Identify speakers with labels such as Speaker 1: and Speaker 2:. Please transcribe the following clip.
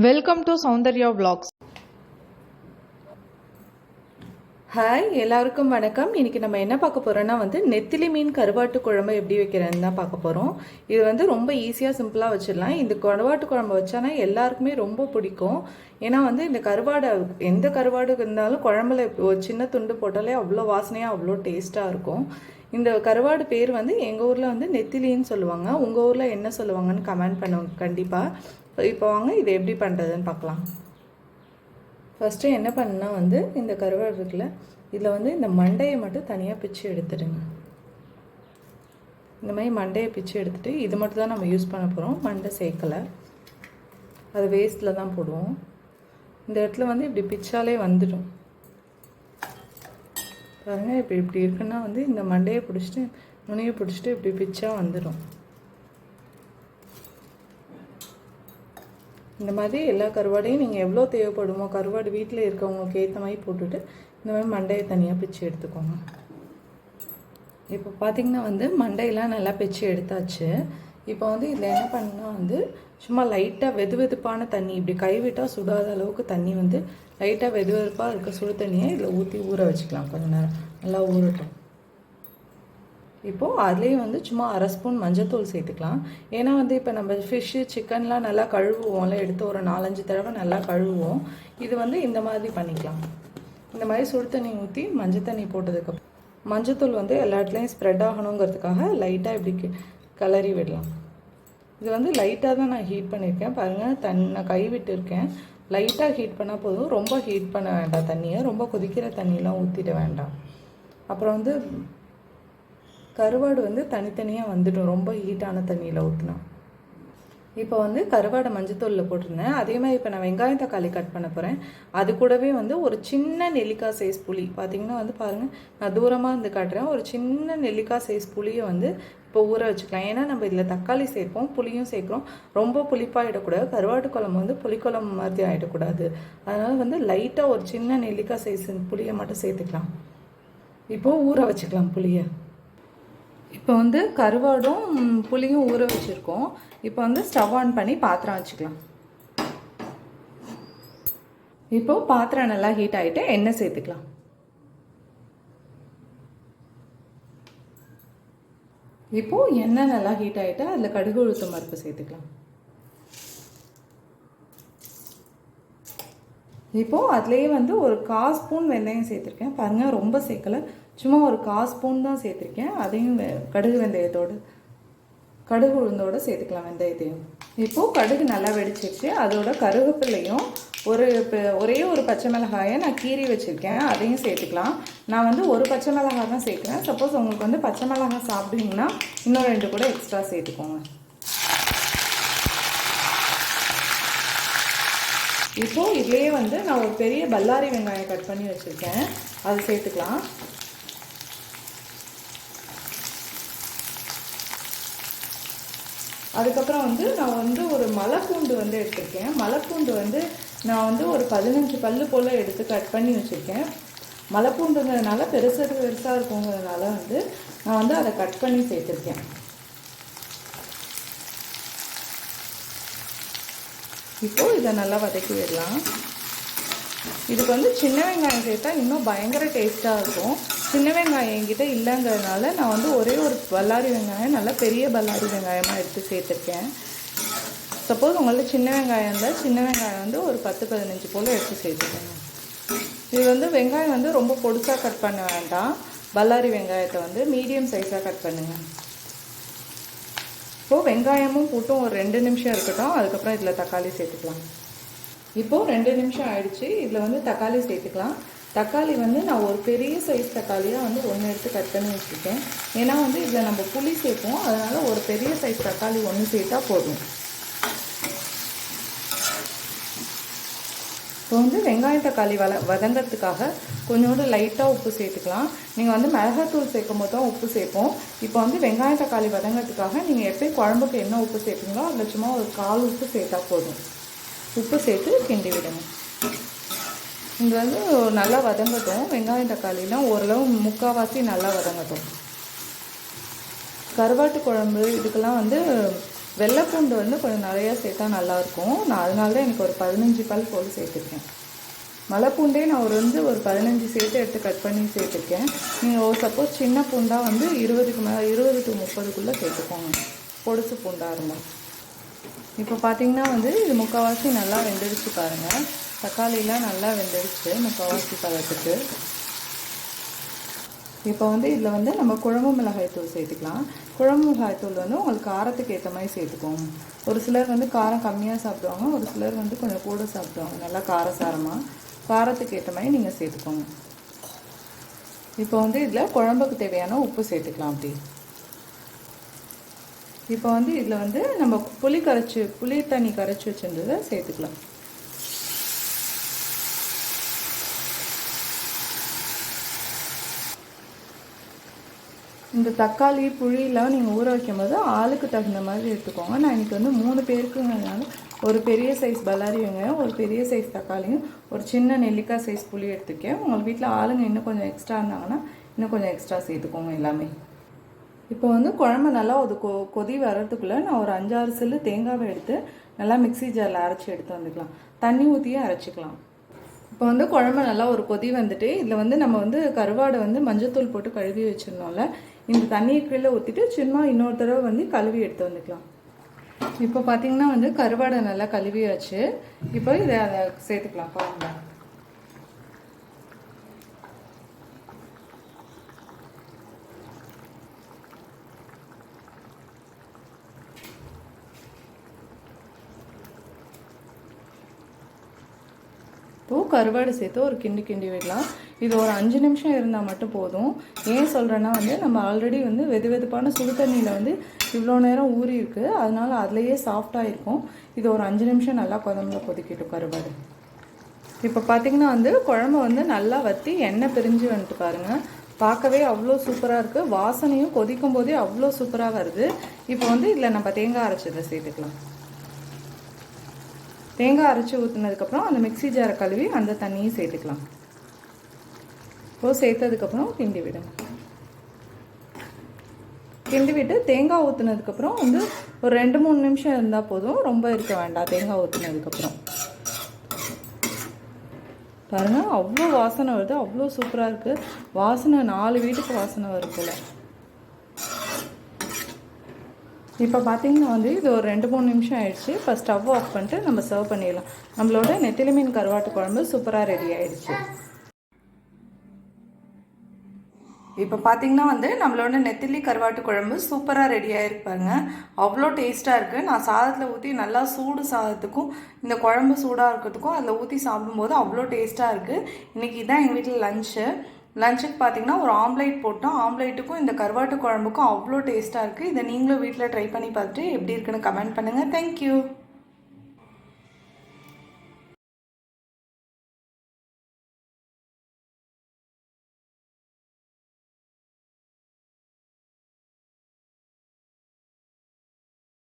Speaker 1: Welcome to Soundarya vlogs.
Speaker 2: Hi எல்லாருக்கும் வணக்கம். இன்னைக்கு நம்ம என்ன பார்க்க போகிறோன்னா வந்து நெத்திலி மீன் கருவாட்டு குழம்பு எப்படி வைக்கிறதுன்னு தான் பார்க்க போகிறோம் இது வந்து ரொம்ப ஈஸியாக சிம்பிளாக வச்சிடலாம். இந்த கருவாட்டு குழம்பு வச்சானா எல்லாருக்குமே ரொம்ப பிடிக்கும். ஏன்னா வந்து இந்த கருவாடை எந்த கருவாடு இருந்தாலும் குழம்புல ஒரு சின்ன துண்டு போட்டாலே அவ்வளோ வாசனையாக அவ்வளோ டேஸ்ட்டாக இருக்கும். இந்த கருவாடு பேர் வந்து எங்கள் ஊரில் வந்து நெத்திலின்னு சொல்லுவாங்க. உங்கள் ஊரில் என்ன சொல்லுவாங்கன்னு கமெண்ட் பண்ணுவாங்க கண்டிப்பாக இப்போ வாங்க இதை எப்படி பண்ணுறதுன்னு பார்க்கலாம். ஃபஸ்ட்டு என்ன பண்ணுன்னா வந்து இந்த கருவாடு இருக்குல்ல இதில் வந்து இந்த மண்டையை மட்டும் தனியாக பிச்சு எடுத்துடுங்க. இந்த மாதிரி மண்டையை பிச்சு எடுத்துட்டு இது மட்டும் தான் நம்ம யூஸ் பண்ண போகிறோம் மண்டை சேர்க்கலை. அது வேஸ்ட்டில் தான் போடுவோம். இந்த இடத்துல வந்து இப்படி பிச்சாலே வந்துடும். பாருங்கள் இப்போ இப்படி இருக்குன்னா வந்து இந்த மண்டையை பிடிச்சிட்டு நுனியை பிடிச்சிட்டு இப்படி பிச்சா வந்துடும். இந்த மாதிரி எல்லா கருவாடையும் நீங்கள் எவ்வளோ தேவைப்படுமோ கருவாடு வீட்டில் இருக்கவங்களுக்கு ஏற்ற மாதிரி போட்டுட்டு இந்த மாதிரி மண்டையை தனியாக பிச்சு எடுத்துக்கோங்க. இப்போ பார்த்தீங்கன்னா வந்து மண்டையெல்லாம் நல்லா பிச்சு எடுத்தாச்சு. இப்போ வந்து இதில் என்ன பண்ணால் வந்து சும்மா லைட்டாக வெது வெதுப்பான தண்ணி இப்படி கைவிட்டால் சுடாத அளவுக்கு தண்ணி வந்து லைட்டாக வெது வெதுப்பாக இருக்க சுடு தண்ணியை இதில் ஊற்றி ஊற வச்சுக்கலாம். கொஞ்சம் நேரம் நல்லா ஊறட்டும். இப்போது அதுலேயும் வந்து சும்மா அரை ஸ்பூன் மஞ்சத்தூள் சேர்த்துக்கலாம். ஏன்னா வந்து இப்போ நம்ம ஃபிஷ்ஷு சிக்கன்லாம் நல்லா கழுவுவோம்ல எடுத்து ஒரு நாலஞ்சு தடவை நல்லா கழுவுவோம். இது வந்து இந்த மாதிரி பண்ணிக்கலாம். இந்த மாதிரி சுடு தண்ணி ஊற்றி மஞ்சள் தண்ணி போட்டதுக்கப்புறம் மஞ்சத்தூள் வந்து எல்லா இடத்துலையும் ஸ்ப்ரெட் ஆகணுங்கிறதுக்காக லைட்டாக இப்படி கிளறி விடலாம். இது வந்து லைட்டாக தான் நான் ஹீட் பண்ணியிருக்கேன் பாருங்கள் தண்ணி நான் கை விட்டு இருக்கேன். லைட்டாக ஹீட் பண்ணால் போதும். ரொம்ப ஹீட் பண்ண வேண்டாம் தண்ணியை. ரொம்ப கொதிக்கிற தண்ணியெலாம் ஊற்றிட வேண்டாம். அப்புறம் வந்து கருவாடு வந்து தனித்தனியாக வந்துடும். ரொம்ப ஹீட்டான தண்ணியில் ஊற்றினா இப்போ வந்து கருவாடை மஞ்சத்தூளில் போட்டிருந்தேன். அதே மாதிரி இப்போ நான் வெங்காயம் தக்காளி கட் பண்ண போகிறேன் அது கூடவே வந்து ஒரு சின்ன நெல்லிக்காய் சைஸ் புளி. பார்த்தீங்கன்னா வந்து பாருங்கள் நான் தூரமாக இருந்து காட்டுறேன். ஒரு சின்ன நெல்லிக்காய் சைஸ் புளியை வந்து இப்போ ஊற வச்சுக்கலாம். ஏன்னா நம்ம இதில் தக்காளி சேர்ப்போம் புளியும் சேர்க்குறோம். ரொம்ப புளிப்பாகிடக்கூடாது கருவாட்டு குழம்பு வந்து புளிக்குழம்பு மாதிரி ஆகிடக்கூடாது அதனால் வந்து லைட்டாக ஒரு சின்ன நெல்லிக்காய் சைஸ் புளியை மட்டும் சேர்த்துக்கலாம். இப்போது ஊற வச்சுக்கலாம் புளியை. இப்போ வந்து கருவாடும் புளியும் ஊற வச்சுருக்கோம். இப்போ வந்து ஸ்டவ் ஆன் பண்ணி பாத்திரம் வச்சுக்கலாம். இப்போ பாத்திரம் நல்லா ஹீட் ஆகிட்டு எண்ணெய் சேர்த்துக்கலாம். இப்போ எண்ணெய் நல்லா ஹீட் ஆகிட்டு அதில் கடுகு உளுத்த பருப்பு சேர்த்துக்கலாம். இப்போது அதுலேயே வந்து ஒரு கால் ஸ்பூன் வெந்தயம் சேர்த்துருக்கேன். பாருங்கள் ரொம்ப சேர்க்கல. சும்மா ஒரு கால் ஸ்பூன் தான் சேர்த்துருக்கேன். அதையும் வெ- கடுகு வெந்தயத்தோடு கடுகு உளுந்தோடு சேர்த்துக்கலாம் வெந்தயத்தையும். இப்போது கடுகு நல்லா வெடிச்சிருச்சு. அதோட கருவேப்பிலையும் ஒரு ஒரே ஒரு பச்சை மிளகாயை நான் கீறி வச்சுருக்கேன். அதையும் சேர்த்துக்கலாம். நான் வந்து ஒரு பச்சை மிளகாய் தான் சேர்க்குறேன். சப்போஸ் உங்களுக்கு வந்து பச்சை மிளகாய் சாப்பிட்டீங்கன்னா இன்னும் ரெண்டு கூட எக்ஸ்ட்ரா சேர்த்துக்கோங்க. இப்போது இதுலேயே வந்து நான் ஒரு பெரிய பல்லாரி வெங்காயம் கட் பண்ணி வச்சுருக்கேன். அது சேர்த்துக்கலாம். அதுக்கப்புறம் வந்து நான் வந்து ஒரு மலைப்பூண்டு வந்து எடுத்திருக்கேன். மலைப்பூண்டு வந்து நான் வந்து ஒரு பதினஞ்சு பல் போல் எடுத்து கட் பண்ணி வச்சுருக்கேன். மலைப்பூண்டுங்கிறதுனால பெருசு பெருசாக இருக்குங்கிறதுனால வந்து நான் வந்து அதை கட் பண்ணி சேர்த்துருக்கேன். இப்போ இதை நல்லா வதக்கி விடலாம். இதுக்கு வந்து சின்ன வெங்காயம் சேர்த்தா இன்னும் பயங்கர டேஸ்ட்டாக இருக்கும். சின்ன வெங்காயம் என்கிட்ட இல்லைங்கிறதுனால நான் வந்து ஒரே ஒரு பல்லாரி வெங்காயம் நல்லா பெரிய பல்லாரி வெங்காயமாக எடுத்து சேர்த்துருக்கேன். சப்போஸ் உங்கள்ட்ட சின்ன வெங்காயம் இருந்தால் சின்ன வெங்காயம் வந்து ஒரு பத்து பதினஞ்சு போல் எடுத்து சேர்த்துக்கோங்க. இது வந்து வெங்காயம் வந்து ரொம்ப பொடிசாக கட் பண்ண வேண்டாம். பல்லாரி வெங்காயத்தை வந்து மீடியம் சைஸாக கட் பண்ணுங்கள் இப்போது வெங்காயமும் போட்டும் ஒரு ரெண்டு நிமிஷம் இருக்கட்டும். அதுக்கப்புறம் இதில் தக்காளி சேர்த்துக்கலாம். இப்போது ரெண்டு நிமிஷம் ஆயிடுச்சு. இதில் வந்து தக்காளி சேர்த்துக்கலாம். தக்காளி வந்து நான் ஒரு பெரிய சைஸ் தக்காளியாக வந்து ஒன்று எடுத்து கட் பண்ணி வச்சுருக்கேன். ஏன்னா வந்து இதில் நம்ம புளி சேர்ப்போம். அதனால் ஒரு பெரிய சைஸ் தக்காளி ஒன்று சேர்த்தா போதும். இப்போ வந்து வெங்காய தக்காளி வள வதங்கிறதுக்காக கொஞ்சோண்டு லைட்டாக உப்பு சேர்த்துக்கலாம். நீங்கள் வந்து மிளகாத்தூள் சேர்க்கும் போது தான் உப்பு சேர்ப்போம். இப்போ வந்து வெங்காய தக்காளி வதங்கிறதுக்காக நீங்கள் எப்போயும் குழம்புக்கு என்ன உப்பு சேர்ப்பீங்களோ அதில் சும்மா ஒரு கால் உப்பு சேர்த்தா போதும். உப்பு சேர்த்து கிண்டி விடணும். இது வந்து நல்லா வதங்கட்டும். வெங்காயம் தக்காளிலாம் ஓரளவு முக்கால்வாசி நல்லா வதங்கட்டும். கருவாட்டு குழம்பு இதுக்கெல்லாம் வந்து வெள்ளைப்பூண்டு வந்து கொஞ்சம் நிறையா சேர்த்தா நல்லாயிருக்கும். நான் அதனால தான் எனக்கு ஒரு பதினஞ்சு பல் போல் சேர்த்துருக்கேன். மலைப்பூண்டே நான் ஒரு வந்து ஒரு பதினஞ்சு சேர்த்து எடுத்து கட் பண்ணி சேர்த்துருக்கேன். நீங்கள் ஒரு சப்போஸ் சின்ன பூண்டாக வந்து இருபதுக்கு மேலே இருபது டு முப்பதுக்குள்ளே சேர்த்துக்கோங்க. பொடுசு பூண்டாக இருந்தால் இப்போ பார்த்தீங்கன்னா வந்து இது முக்கால்வாசி நல்லா வெந்துடுச்சு பாருங்கள் தக்காளிலாம் நல்லா வெந்துடுச்சு முக்கால்வாசி பதத்துக்கு. இப்போ வந்து இதில் வந்து நம்ம குழம்பு மிளகாய் தூள் சேர்த்துக்கலாம். குழம்பு மிளகாய் தூள் வந்து உங்களுக்கு காரத்துக்கு ஏற்ற மாதிரி சேர்த்துக்கோங்க ஒரு சிலர் வந்து காரம் கம்மியாக சாப்பிடுவாங்க ஒரு சிலர் வந்து கொஞ்சம் கூட சாப்பிடுவாங்க. நல்லா காரசாரமாக காரத்துக்கு ஏற்ற மாதிரி நீங்கள் சேர்த்துக்கோங்க. இப்போ வந்து இதில் குழம்புக்கு தேவையான உப்பு சேர்த்துக்கலாம் அப்படி. இப்போ வந்து இதில் வந்து நம்ம புளி கரைச்சி புளி தண்ணி கரைச்சி வச்சுருந்ததை சேர்த்துக்கலாம். இந்த தக்காளி புளியெல்லாம் நீங்கள் ஊற வைக்கும் போது ஆளுக்கு தகுந்த மாதிரி எடுத்துக்கோங்க. நான் இன்னைக்கு வந்து மூணு பேருக்குங்கிறதுனால ஒரு பெரிய சைஸ் பல்லாரி வெங்காயம் ஒரு பெரிய சைஸ் தக்காளியும் ஒரு சின்ன நெல்லிக்காய் சைஸ் புளி எடுத்துக்கேன் உங்கள் வீட்டில் ஆளுங்க இன்னும் கொஞ்சம் எக்ஸ்ட்ரா இருந்தாங்கன்னா இன்னும் கொஞ்சம் எக்ஸ்ட்ரா சேர்த்துக்கோங்க எல்லாமே. இப்போ வந்து குழம்பு நல்லா ஒரு கொ கொதி வர்றதுக்குள்ளே நான் ஒரு அஞ்சாறு சில்லு தேங்காவை எடுத்து நல்லா மிக்ஸி ஜாரில் அரைச்சி எடுத்து வந்துக்கலாம். தண்ணி ஊற்றியே அரைச்சிக்கலாம். இப்போ வந்து குழம்பு நல்லா ஒரு கொதி வந்துட்டு இதில் வந்து நம்ம வந்து கருவாடை வந்து மஞ்சத்தூள் போட்டு கழுவி வச்சிருந்தோம்ல இந்த தண்ணியை கீழே ஊற்றிட்டு சும்மா இன்னொரு தடவை வந்து கழுவி எடுத்து வந்துக்கலாம். இப்போ பார்த்தீங்கன்னா வந்து கருவாடை நல்லா கழுவியாச்சு. இப்போ இதை அதை சேர்த்துக்கலாம் குழம்புல. கருவாடு சேர்த்து ஒரு கிண்டி கிண்டி விடலாம். இது ஒரு அஞ்சு நிமிஷம் இருந்தால் மட்டும் போதும். ஏன் சொல்கிறேன்னா வந்து நம்ம ஆல்ரெடி வந்து வெது வெதுப்பான சுடு தண்ணியில் வந்து இவ்வளோ நேரம் ஊறி அதனால் அதுலேயே சாஃப்டாக இருக்கும். இது ஒரு அஞ்சு நிமிஷம் நல்லா குழம்புல கொதிக்கட்டும் கருவாடு. இப்போ பார்த்தீங்கன்னா வந்து குழம்பு வந்து நல்லா வற்றி எண்ணெய் பிரிஞ்சு வந்துட்டு பாருங்கள் பார்க்கவே அவ்வளோ சூப்பராக இருக்குது வாசனையும் கொதிக்கும் போதே அவ்வளோ சூப்பராக வருது. இப்போ வந்து இதில் நம்ம தேங்காய் அரைச்சதை சேர்த்துக்கலாம். தேங்காய் அரைச்சி ஊற்றுனதுக்கப்புறம் அந்த மிக்ஸி ஜாரை கழுவி அந்த தண்ணியும் சேர்த்துக்கலாம். இப்போது சேர்த்ததுக்கப்புறம் கிண்டி விடுங்க. கிண்டி விட்டு தேங்காய் ஊற்றுனதுக்கப்புறம் வந்து ஒரு ரெண்டு மூணு நிமிஷம் இருந்தால் போதும். ரொம்ப இருக்க வேண்டாம். தேங்காய் ஊற்றுனதுக்கப்புறம் பாருங்கள் அவ்வளோ வாசனை வருது. அவ்வளோ சூப்பராக இருக்குது வாசனை நாலு வீட்டுக்கு வாசனை வரும் போல். இப்போ பார்த்தீங்கன்னா வந்து இது ஒரு ரெண்டு மூணு நிமிஷம் ஆயிடுச்சு. இப்போ ஸ்டவ் ஆஃப் பண்ணிட்டு நம்ம சர்வ் பண்ணிடலாம். நம்மளோட நெத்திலி மீன் கருவாட்டு குழம்பு சூப்பராக ரெடி ஆயிடுச்சு. இப்போ பார்த்தீங்கன்னா வந்து நம்மளோட நெத்திலி கருவாட்டு குழம்பு சூப்பராக ரெடி ஆகிருப்பாங்க அவ்வளோ டேஸ்ட்டாக இருக்குது நான் சாதத்தில் ஊற்றி நல்லா சூடு சாதத்துக்கும் இந்த குழம்பு சூடாக இருக்கிறதுக்கும் அதில் ஊற்றி சாப்பிடும்போது அவ்வளோ டேஸ்ட்டாக இருக்குது இன்றைக்கி தான் எங்கள் வீட்டில் லஞ்சு லஞ்சுக்கு பார்த்தீங்கன்னா ஒரு ஆம்லேட் போட்டோம். ஆம்லேட்டுக்கும் இந்த கருவாட்டு குழம்புக்கும் அவ்வளோ டேஸ்ட்டாக இருக்குது இதை நீங்களும் வீட்டில் ட்ரை பண்ணி பார்த்துட்டு எப்படி இருக்குன்னு கமெண்ட் பண்ணுங்கள் தேங்க்யூ